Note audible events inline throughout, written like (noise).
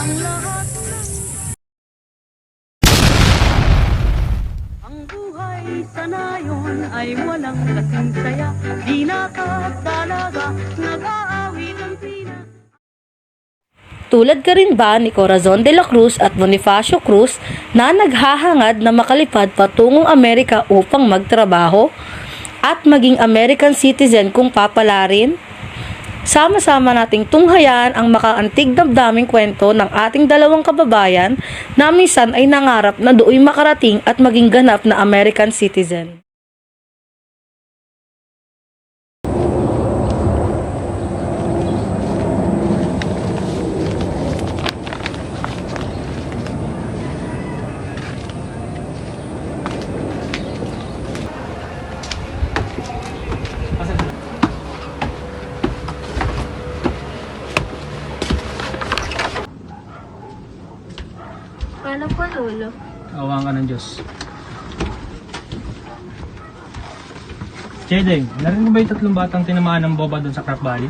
Ang lahat ng Ang buhay sa nayon ay walang kasing saya Di nakatalaga, nag-aawit ang pina Tulad ka rin ba ni Corazon de la Cruz at Bonifacio Cruz na naghahangad na makalipad patungong Amerika upang magtrabaho at maging American citizen kung papalarin? Sama-sama nating tunghayan ang makaantig damdaming kwento ng ating dalawang kababayan na minsan ay nangarap na dooy makarating at maging ganap na American citizen. Paano po, Lolo? Awang ka ng Diyos. Chedeng, narinig mo ba yung tatlong batang tinamaan ng boba doon sa Crack Valley?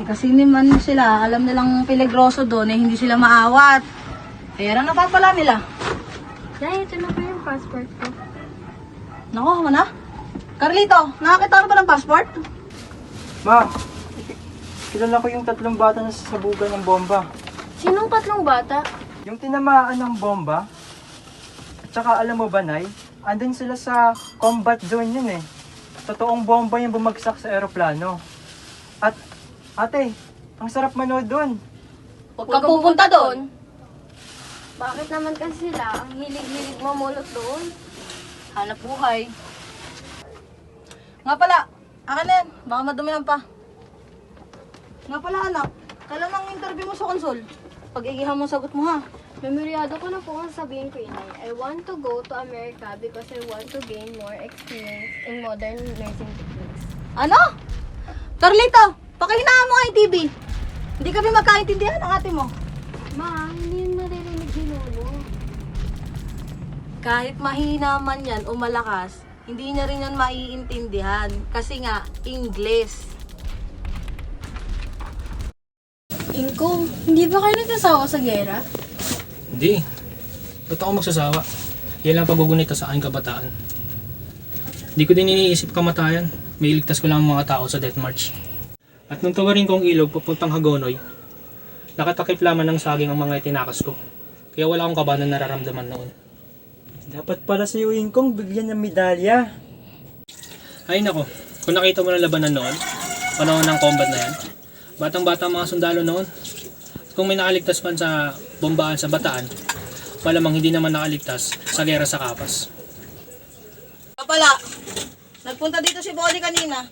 Eh, kasi naman sila, alam nilang peligroso doon, eh, hindi sila maawat. Kaya lang napapala nila. Nay, ito na po yung passport ko. Nako, ako na. Carlito, nakakita ka ba ng passport? Ma, kilala ko yung tatlong bata na sasabugan ng bomba. Sinong tatlong bata? Yung tinamaan ng bomba, at saka alam mo ba, Nay, andun sila sa combat zone yun eh. Totoong bomba yung bumagsak sa eroplano. At, ate, ang sarap manood doon. Huwag kang pupunta doon. Bakit naman kasi sila ang hilig-hilig mamulot doon? Hanap buhay. Nga pala, akin na yan. Baka madumihan pa. Nga pala anak, kailan ang interview mo sa konsol? Pag-igihan mo sagot mo ha. Memoryado ko na po kung sabihin ko inay. I want to go to America because I want to gain more experience in modern nursing techniques. Ano? Carlito, pakihinaan mo yung TV. Hindi kami magkaintindihan ng ate mo. Ma, hindi yun maririnig ni Lolo. Kahit mahina man yan o malakas, hindi niya rin yan maiintindihan. Kasi nga, English. Ingkong, hindi ba kayo nagsasawa sa gera? Hindi. Ba't ako magsasawa? Yan lang pagugunita sa aking kabataan. Hindi ko din iniisip kamatayan. May iligtas ko lang ang mga tao sa death march. At nung tawarin kong ilog papuntang Hagonoy, nakatakip lamang ng saging ang mga itinakas ko. Kaya wala akong kaba na nararamdaman noon. Dapat pala si Kong bigyan ng medalya. Ay nako, kung nakita mo ng labanan noon, panahon ng combat na yan, batang-bata ang mga sundalo noon. Kung may nakaligtas man sa bombaan sa bataan, malamang hindi naman nakaligtas sa gera sa kapas. Kapala, nagpunta dito si Bonnie kanina.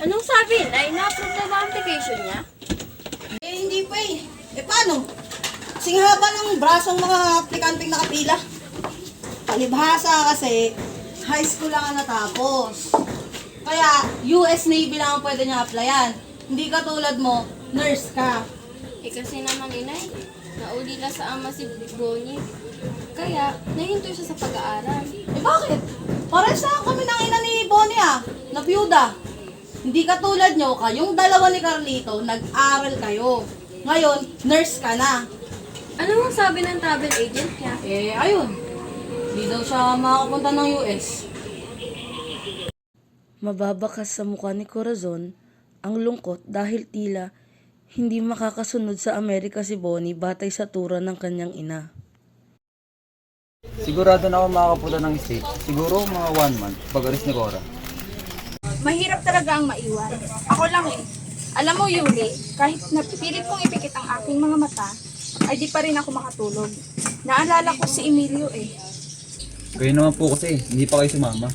Anong sabi? Na-approve na ba ang application niya? Eh, hindi pa eh. Eh, paano? Singhaba ng brasong mga aplikanteng nakapila. Palibhasa kasi, high school lang ang natapos. Kaya, US Navy lang ang pwede niya applyan. Hindi katulad mo, nurse ka. Eh kasi naman inay, nauli na sa ama si Bonnie. Kaya, nahinto siya sa pag-aaral. Eh, bakit? Pares na kami ng ina ni Bonnie ah, na byuda. Hindi katulad nyo, kayong dalawa ni Carlito, nag-aral kayo. Ngayon, nurse ka na. Ano ang sabi ng travel agent niya? Eh, ayun. Hindi daw siya makapunta ng US. Mababakas sa mukha ni Corazon ang lungkot dahil tila hindi makakasunod sa Amerika si Bonnie batay sa tura ng kanyang ina. Sigurado na ako makakapunta ng state. Siguro mga one month pag alis ni Cora. Mahirap talaga ang maiwan. Ako lang eh. Alam mo, Yuli, kahit napilit kong ipikit ang aking mga mata, ay di pa rin ako makatulog. Naalala ko si Emilio eh. Kayo naman po kasi, hindi pa kayo sumama.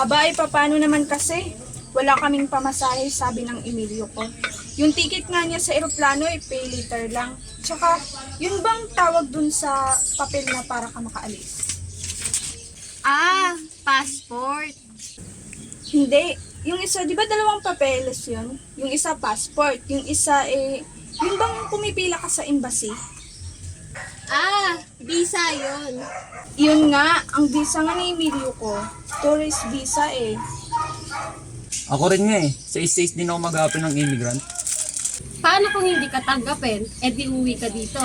Aba ay paano naman kasi? Wala kaming pamasahe, sabi ng Emilio ko. Yung ticket nga niya sa eroplano ay pay later lang. Tsaka, yun bang tawag dun sa papel na para ka makaalis? Ah, passport. Hindi. yung isa, di ba dalawang papeles yun? Yung isa passport, yung isa eh, yung bang pumipila ka sa embassy? Ah, visa yun. Yun nga, ang visa nga ni Emilio ko, tourist visa eh. Ako rin nga eh. Sa States din ako mag-apply ng immigrant. Paano kung hindi ka tanggapin? E di uwi ka dito.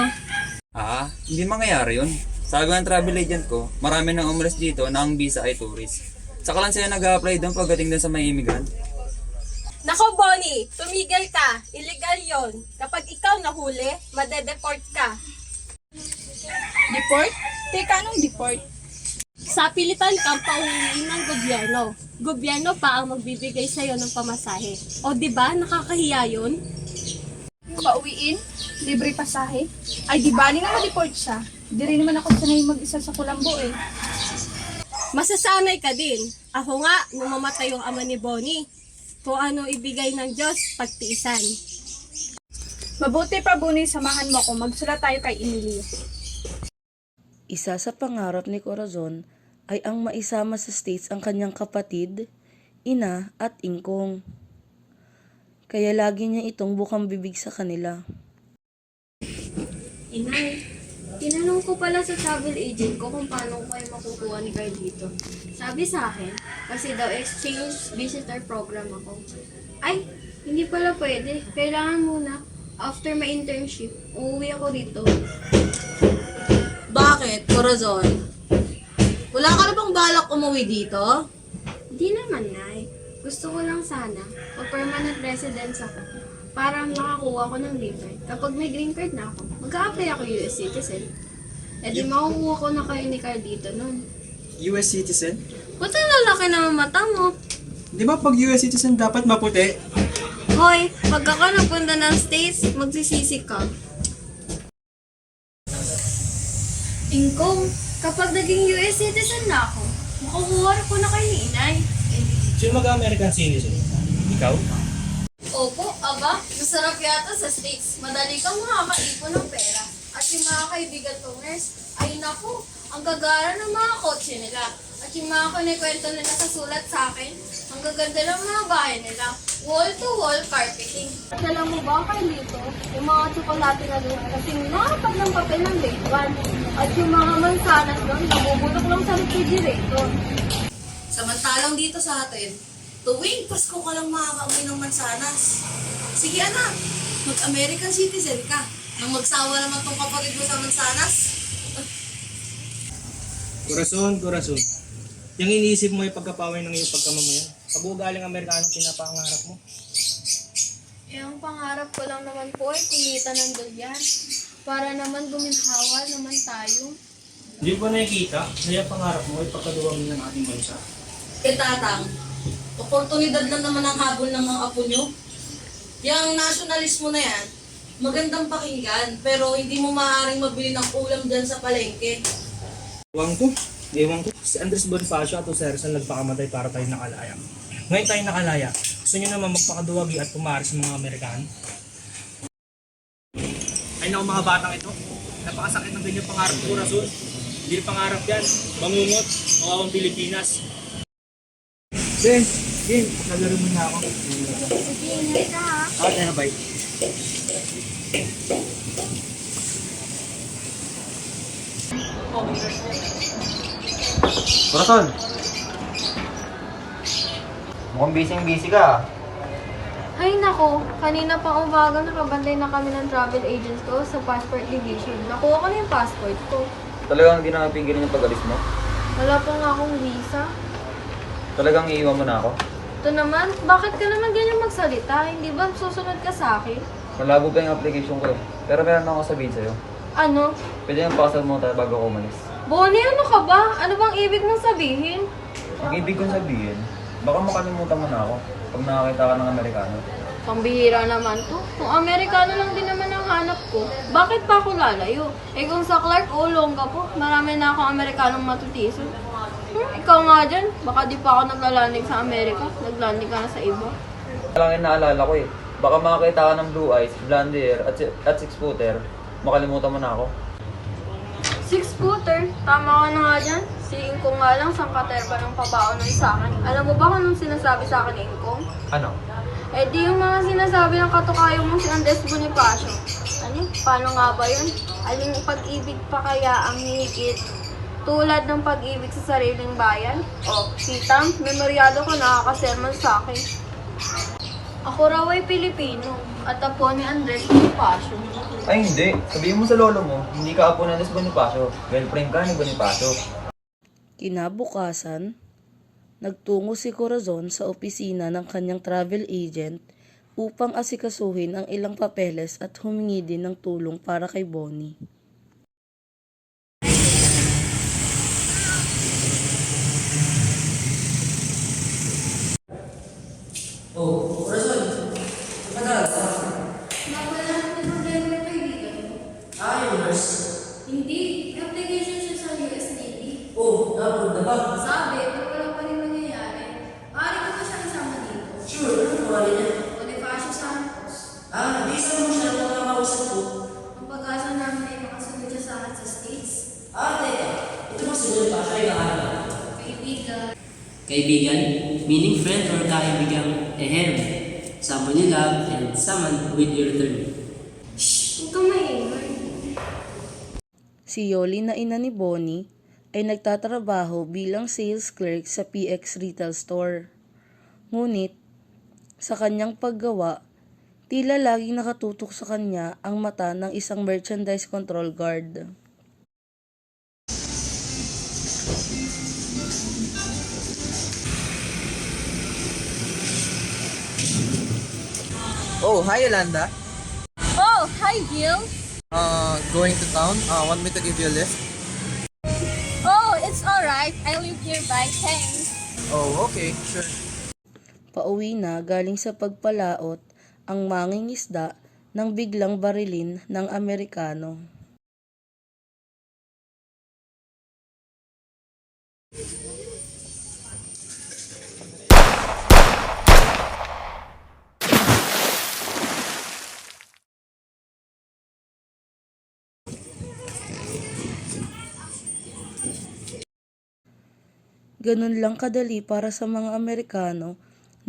Ah, hindi mangyayari yun. Sabi ng travel agent ko, marami nang umalis dito na ang visa ay tourist. Saka lang sila nag-apply doon pagdating doon sa may immigrant. Nako, Bonnie! Tumigil ka! Illegal yon. Kapag ikaw nahuli, madedeport ka. Deport? Teka, anong deport? Sa pilitan kang pauwiin ng gobyerno. Gobyerno pa ang magbibigay sa'yo ng pamasahe. O di ba nakakahiya yun? Pauwiin? Libre pasahe? Ay, di bali nga ma-deport siya. Di rin naman ako sanay mag-isa sa Kulambo eh. Masasanay ka din. Ako nga, nung mamatay yung ama ni Bonnie, kung ano ibigay ng Diyos, pagtiisan. Mabuti pa, Buni, samahan mo ako. Magsulat tayo kay Emilio. Isa sa pangarap ni Corazon ay ang maisama sa States ang kanyang kapatid, ina at ingkong. Kaya lagi niya itong bukang bibig sa kanila. Inay, tinanong ko pala sa travel agent ko kung paano ko kayo makukuha ni Carl dito. Sabi sa akin, kasi daw exchange visitor program ako. Ay, hindi pala pwede. Kailangan muna, after my internship, uuwi ako dito. Bakit, Corazon? Wala ka na bang balak umuwi dito? Di naman, Nay. Gusto ko lang sana, mag-permanent residence ako para makakuha ko ng green card. Kapag may green card na ako, mag-a-apply ako US citizen. E di makukuha ko na kayo ni Carl dito nun. US citizen? Ba't ang lalaki naman mata mo? Di ba pag US citizen dapat maputi? Hoy, pag ako nagpunta ng States, magsisisi ka. Ingkong, kapag naging US citizen na ako, makukuha ko na kayo ni inay. Sino mag-American citizen? Ikaw? Opo, aba, masarap yata sa States. Madali kang makakaipon ng pera. At yung mga kaibigan kong nurse, ay naku, ang gagara ng mga kotse nila. At yung mga kunikwento nila sa sulat sa akin, ang gaganda ng mga bahay nila. Wall-to-wall carpeting. At alam mo ba, Carlito, yung mga tsokolate na doon, kasing nakapag ng papel ng grade 1. At yung mga mansanas doon, nabubulok lang sa refrigerator. Samantalang dito sa atin, tuwing Pasko ka lang makakauwi ng mansanas. Sige anak, mag-American citizen ka. Nang magsawa naman tong kapatid mo sa mansanas. Corazon, corazon. Yung iniisip mo yung pagkapaway ng iyong pagkamamayan. Pag-uugaling Amerikano pinapangarap mo. Eh, ang pangarap ko lang naman po ay kumita ng dolyan. Para naman guminhawa naman tayo. Hindi ba nakikita na yung pangarap mo ay pagkaduwang ng ating bansa? Eh tatang, oportunidad lang naman ang habol ng mga apo nyo. Yung nationalismo na yan, magandang pakinggan, pero hindi mo maaaring mabili ng ulam dyan sa palengke. Ewan ko. Ewan ko. Si Andres Bonifacio at Sersan nagpakamatay para tayo nakalaya. Ngayon tayo nakalaya. Gusto nyo naman magpakaduwagi at pumari sa mga Amerikano? Ay naku mga batang ito. Napakasakit ng ganyan pangarap ko, Rasul. Hindi pangarap yan. Bangungot. Mawawang Pilipinas. Ben, Ben, nalaro mo na ako. Sige. Ah, tayo bye. Corazon! Mukhang busy-busy ka. Ay nako, kanina pang umaga nakabantay na kami ng travel agents ko sa passport division. Nakuha ko na yung passport ko. Talagang hindi na napigilan yung pag-alis mo? Wala pa nga akong visa. Talagang iiwan mo na ako? Ito naman, bakit ka naman ganyan magsalita? Hindi ba susunod ka sa akin? Malabo pa yung application ko eh. Pero meron ako sabihin sa'yo. Ano? Pwede yung pakasal mo tayo bago ako umalis. Bonnie, ano ka ba? Ano bang ibig mong sabihin? Ang ibig kong sabihin, baka makalimutan mo na ako pag nakakita ka ng Amerikano. Pambihira naman to. Kung Amerikano lang din naman ang hanap ko, bakit pa ako lalayo? Eh kung sa Clark o Longga po, marami na akong Amerikanong matutiso. Hmm, ikaw nga dyan, baka di pa ako naglalanding sa Amerika. Naglanding ka na sa iba. Lang yung naalala ko eh. Baka makakita ka ng blue eyes, blonde hair, at, si- at six footer, makalimutan mo na ako. Six scooter, tama ka na nga dyan. Si Ingkong nga lang sang katerba ng pabaon nun sa akin. Alam mo ba kung anong sinasabi sa akin ni Ingkong? Ano? Eh di yung mga sinasabi ng katukayo mong si Andres Bonifacio. Ano? Paano nga ba yun? Aling pag-ibig pa kaya ang higit tulad ng pag-ibig sa sariling bayan? O, tita, memoryado ko nakakasermon sa akin. Ako raw ay Pilipino at apo ni Andres Bonifacio. Ay hindi. Sabihin mo sa lolo mo, hindi ka apo ng Andres Bonifacio. Girlfriend ka ni Bonifacio. Kinabukasan, nagtungo si Corazon sa opisina ng kanyang travel agent upang asikasuhin ang ilang papeles at humingi din ng tulong para kay Bonnie. Hindi. Application siya sa US Navy. Oh, na-approve na ba? Sabi, pero wala pa rin nangyayari. Maaari ko ba siya isama dito? Sure, ano pangalan niya? Bonifacio Santos. Ah, di sa mo siya nung nakausap ko. Ang pag-asa namin ay makasunod siya sa akin sa States. Ah, teka. Ito ba sunod pa siya yung Kaibigan. Kaibigan, meaning friend or kaibigang ehem. Someone you love and someone with your return. Huwag kang maingay. Si Yoli na ina ni Bonnie ay nagtatrabaho bilang sales clerk sa PX Retail Store. Ngunit, sa kanyang paggawa, tila laging nakatutok sa kanya ang mata ng isang merchandise control guard. Oh, hi Yolanda. Oh, hi Gil. Uh, going to town? Uh, want me to give you a lift? Oh, it's alright. I live nearby. Thanks. Oh, okay, sure. Pauwi na galing sa pagpalaot ang mangingisda nang biglang barilin ng Amerikano. Ganun lang kadali para sa mga Amerikano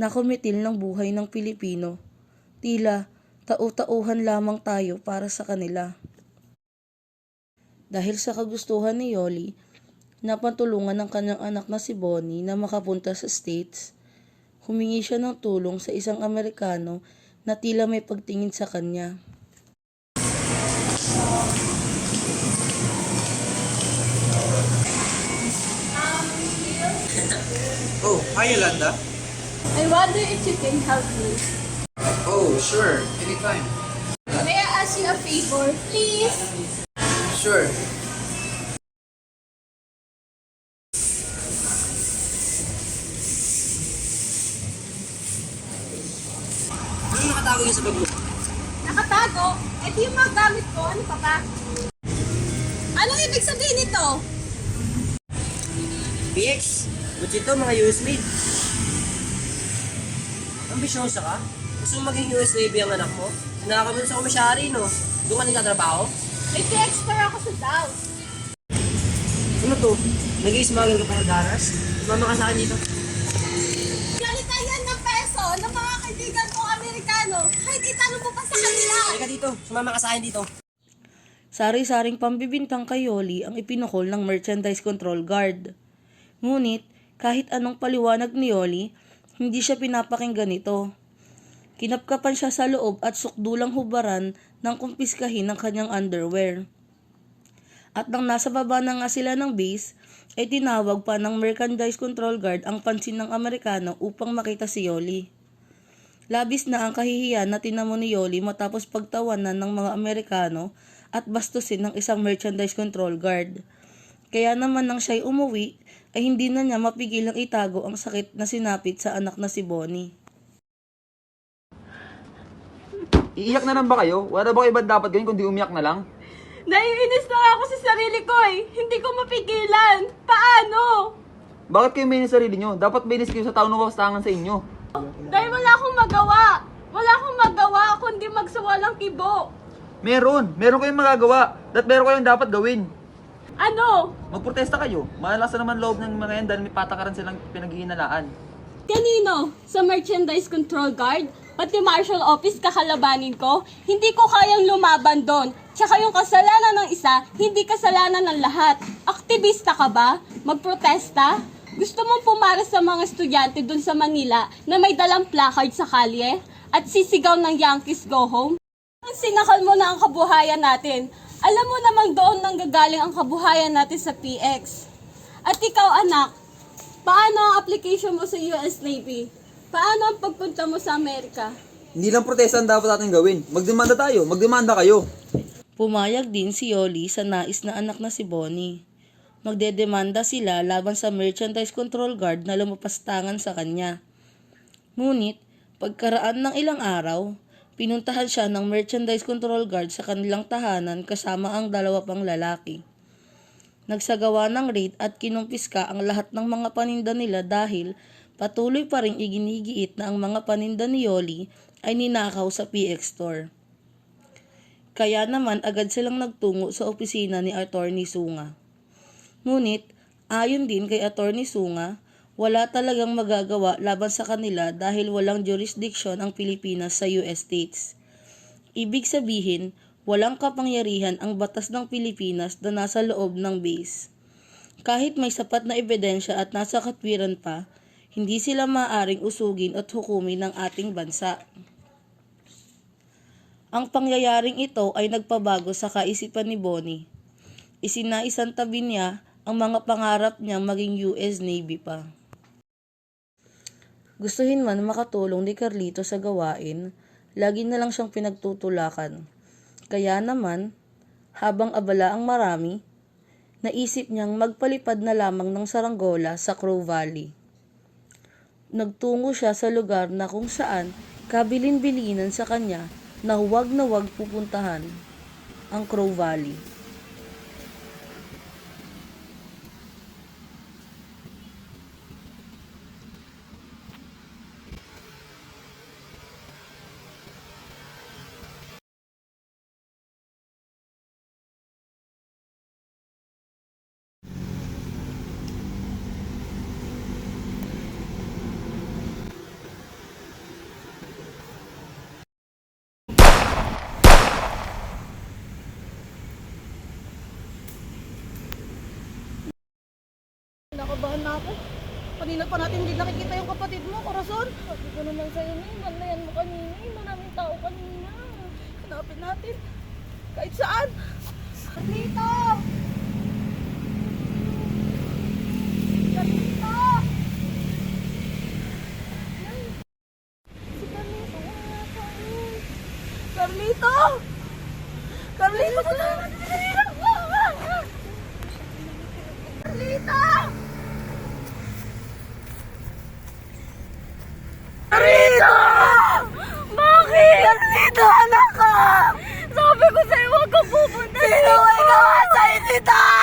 na kumitil ng buhay ng Pilipino. Tila, tau-tauhan lamang tayo para sa kanila. Dahil sa kagustuhan ni Yoli, napantulungan ng kanyang anak na si Bonnie na makapunta sa States. Humingi siya ng tulong sa isang Amerikano na tila may pagtingin sa kanya. Hi Yolanda. I wonder if you can help me. Oh, sure. Anytime. May I ask you a favor, please? Sure. Ano nakatago yun sa bag mo? Nakatago? Eh di yung mga gamit ko, ano pa ba? Anong ibig sabihin nito? PX, ba't ito mga US made? Ambisyosa ka? Gusto mo maging US Navy ang anak mo? Nakakabun sa komisyari, no? Doon ka nagtatrabaho? May extra ako sa Dow. Ano to? Nag-i-smuggle ka para daras? Mama ka sa akin dito. Ganita yan ng peso ng mga kaibigan kong Amerikano. Kahit itanong mo pa sa kanila. Halika dito, sumama ka sa akin dito. Sari-saring pambibintang kay Yoli ang ipinukol ng Merchandise Control Guard. Ngunit, kahit anong paliwanag ni Yoli, hindi siya pinapakinggan nito. Kinapkapan siya sa loob at sukdulang hubaran ng kumpiskahin ng kanyang underwear. At nang nasa baba na nga sila ng base, ay tinawag pa ng Merchandise Control Guard ang pansin ng Amerikano upang makita si Yoli. Labis na ang kahihiyan na tinamo ni Yoli matapos pagtawanan ng mga Amerikano at bastusin ng isang merchandise control guard. Kaya naman nang siya'y umuwi, ay hindi na niya mapigilang itago ang sakit na sinapit sa anak na si Bonnie. Iiyak na lang ba kayo? Wala ba kayo ba dapat gawin kundi umiyak na lang? Naiinis na nga ako sa sarili ko eh. Hindi ko mapigilan. Paano? Bakit kayo may sarili nyo? Dapat may kayo sa tao na wawastangan sa inyo. Dahil wala akong magawa. Wala akong magawa kundi magsawa ng kibo. Meron. Meron kayong magagawa. At meron kayong dapat gawin. Ano? Magprotesta kayo. Malasa naman loob ng mga yan dahil may patakaran silang pinaghihinalaan. Kanino? Sa Merchandise Control Guard? Pati Marshal Office kakalabanin ko? Hindi ko kayang lumaban doon. Tsaka yung kasalanan ng isa, hindi kasalanan ng lahat. Aktivista ka ba? Magprotesta? Gusto mong pumara sa mga estudyante doon sa Manila na may dalang placard sa kalye? At sisigaw ng Yankees go home? Sinakal mo na ang kabuhayan natin. Alam mo namang doon nanggagaling ang kabuhayan natin sa PX. At ikaw anak, paano ang application mo sa US Navy? Paano ang pagpunta mo sa Amerika? Hindi lang protesta ang dapat natin gawin. Magdemanda tayo. Magdemanda kayo. Pumayag din si Yoli sa nais na anak na si Bonnie. Magdedemanda sila laban sa Merchandise Control Guard na lumapastangan sa kanya. Ngunit, pagkaraan ng ilang araw, pinuntahan siya ng Merchandise Control Guard sa kanilang tahanan kasama ang dalawa pang lalaki. Nagsagawa ng raid at kinumpiska ang lahat ng mga paninda nila dahil patuloy pa rin iginigiit na ang mga paninda ni Yoli ay ninakaw sa PX store. Kaya naman agad silang nagtungo sa opisina ni Attorney Sunga. Ngunit, ayon din kay Attorney Sunga, wala talagang magagawa laban sa kanila dahil walang jurisdiction ang Pilipinas sa US states. Ibig sabihin, walang kapangyarihan ang batas ng Pilipinas na nasa loob ng base. Kahit may sapat na ebidensya at nasa katwiran pa, hindi sila maaring usugin at hukumin ng ating bansa. Ang pangyayaring ito ay nagpabago sa kaisipan ni Bonnie. Isinaisan tabi niya ang mga pangarap niyang maging US Navy pa. Gustuhin man makatulong ni Carlito sa gawain, lagi na lang siyang pinagtutulakan. Kaya naman, habang abala ang marami, naisip niyang magpalipad na lamang ng saranggola sa Crow Valley. Nagtungo siya sa lugar na kung saan kabilin-bilinan sa kanya na huwag na huwag pupuntahan ang Crow Valley. Nakabahan na ako. Kanina pa natin hindi nakikita yung kapatid mo, Corazon. Sabi ko naman sa'yo, Nay, banlayan mo kanina. eh. Maraming tao kanina. Hanapin natin. Kahit saan. Dito! Dito! Carlito! Carlito! Carlito! Carlito! Bakit? Carlito, anak ka! Sabi ko sa'yo, huwag kang pupunta Sino ay gawa sa'yo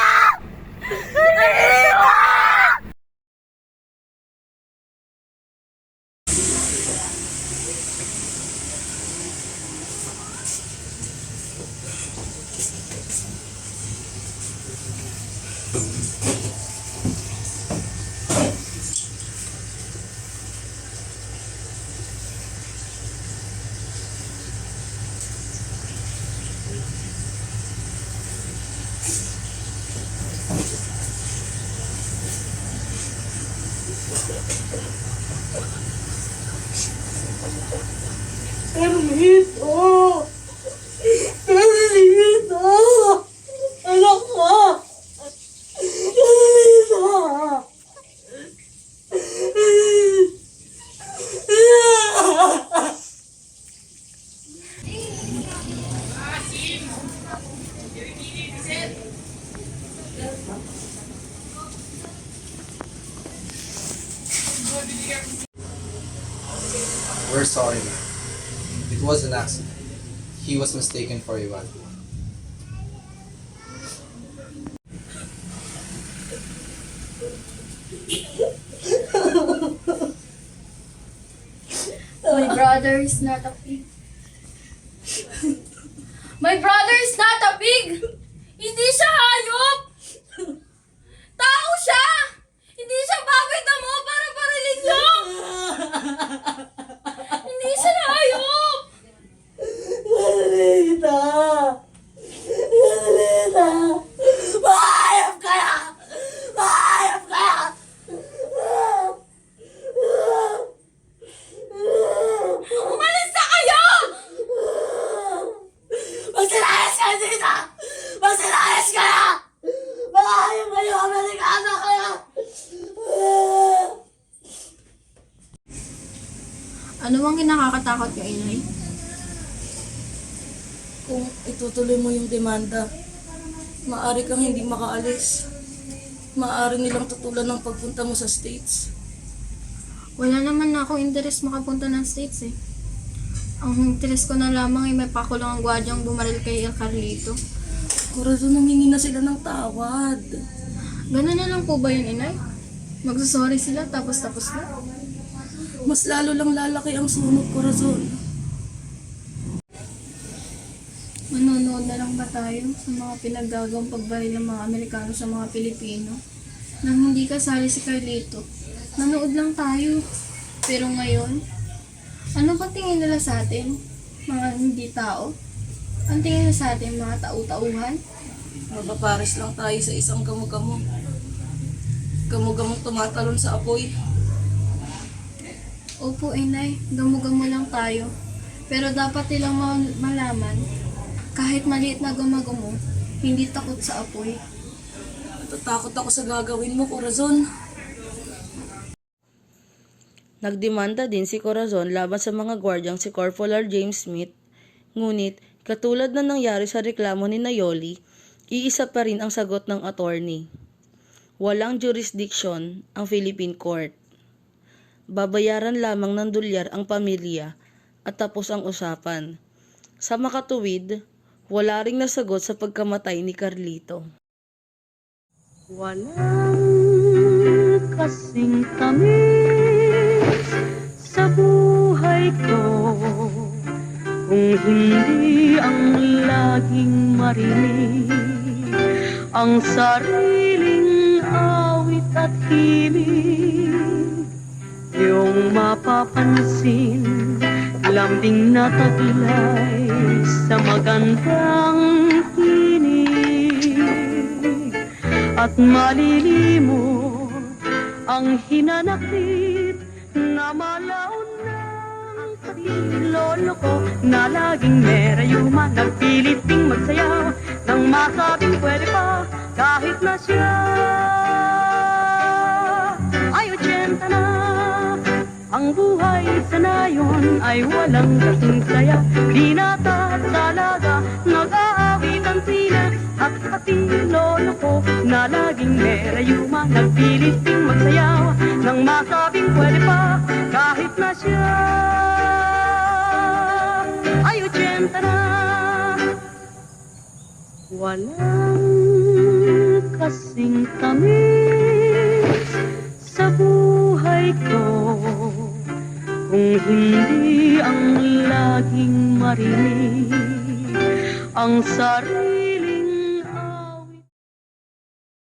mistaken for Ivan. (laughs) My brother is not a pig. Demanda, maaari kang hindi makaalis. Maaari nilang tutulan ng pagpunta mo sa States. Wala naman na ako interest makapunta ng States eh. Ang interest ko na lamang ay may pakulang ang gwadyang bumaril kay El Carlito. Corazon, humingi na sila ng tawad. Ganun na lang po ba yun, Inay? Magsasorry sila tapos tapos na? Mas lalo lang lalaki ang sunog, Corazon. Manonood na lang ba tayo sa mga pinaggagawang pagbaril ng mga Amerikano sa mga Pilipino? Nang hindi kasali si Carlito, nanood lang tayo. Pero ngayon, ano ba tingin nila sa atin? Mga hindi tao? Ang tingin nila sa atin, mga tau-tauhan? Mapapares lang tayo sa isang gamo-gamo. Gamo-gamong tumatalon sa apoy. Opo, inay. Gamugamo lang tayo. Pero dapat nilang ma- malaman, kahit maliit na gumagamo, hindi takot sa apoy. Natatakot ako sa gagawin mo, Corazon. Nagdemanda din si Corazon laban sa mga gwardyang si Corporal James Smith. Ngunit, katulad na nangyari sa reklamo ni Nayoli, iisa pa rin ang sagot ng attorney. Walang jurisdiction ang Philippine Court. Babayaran lamang ng dolyar ang pamilya at tapos ang usapan. Sa makatuwid, wala ring nasagot sa pagkamatay ni Carlito. Walang kasing tamis sa buhay ko Kung hindi ang laging marinig Ang sariling awit at hiling Yung mapapansin Lambing na taglay sa magandang tinig at malilimot ang hinanakit na malaon ng lolo ko na laging merayuma nagpilit ding magsayaw nang masabing pwede pa kahit na siya ay 80 na ang buhay sa nayon ay walang kasing saya. Binata at talaga Nag-aawitan sila At pati lolo ko Na laging merayuma Nagpilit ding magsayaw Nang masabing pwede pa Kahit na siya Ay 80 na. Walang kasing tamis buhay ko. Kung hindi ang laging marinig Ang sarili